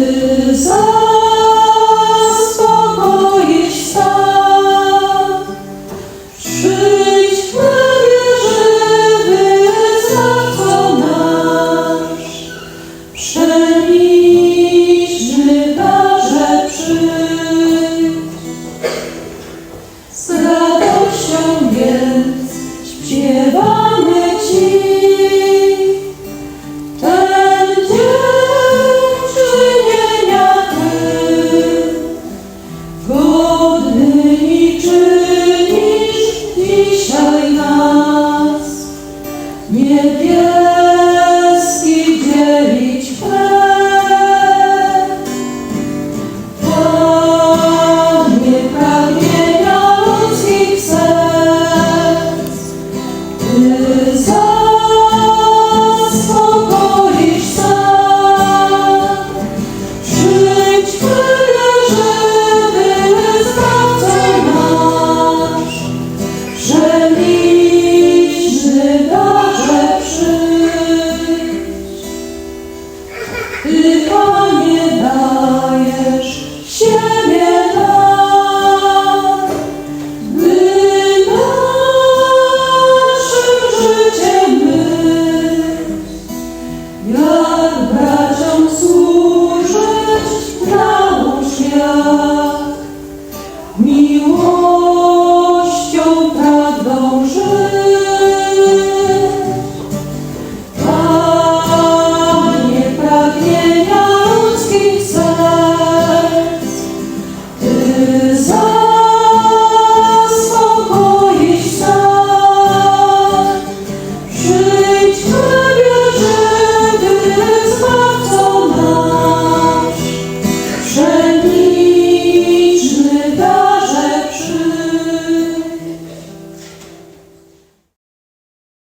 desire. Gdy Panie dajesz siebie.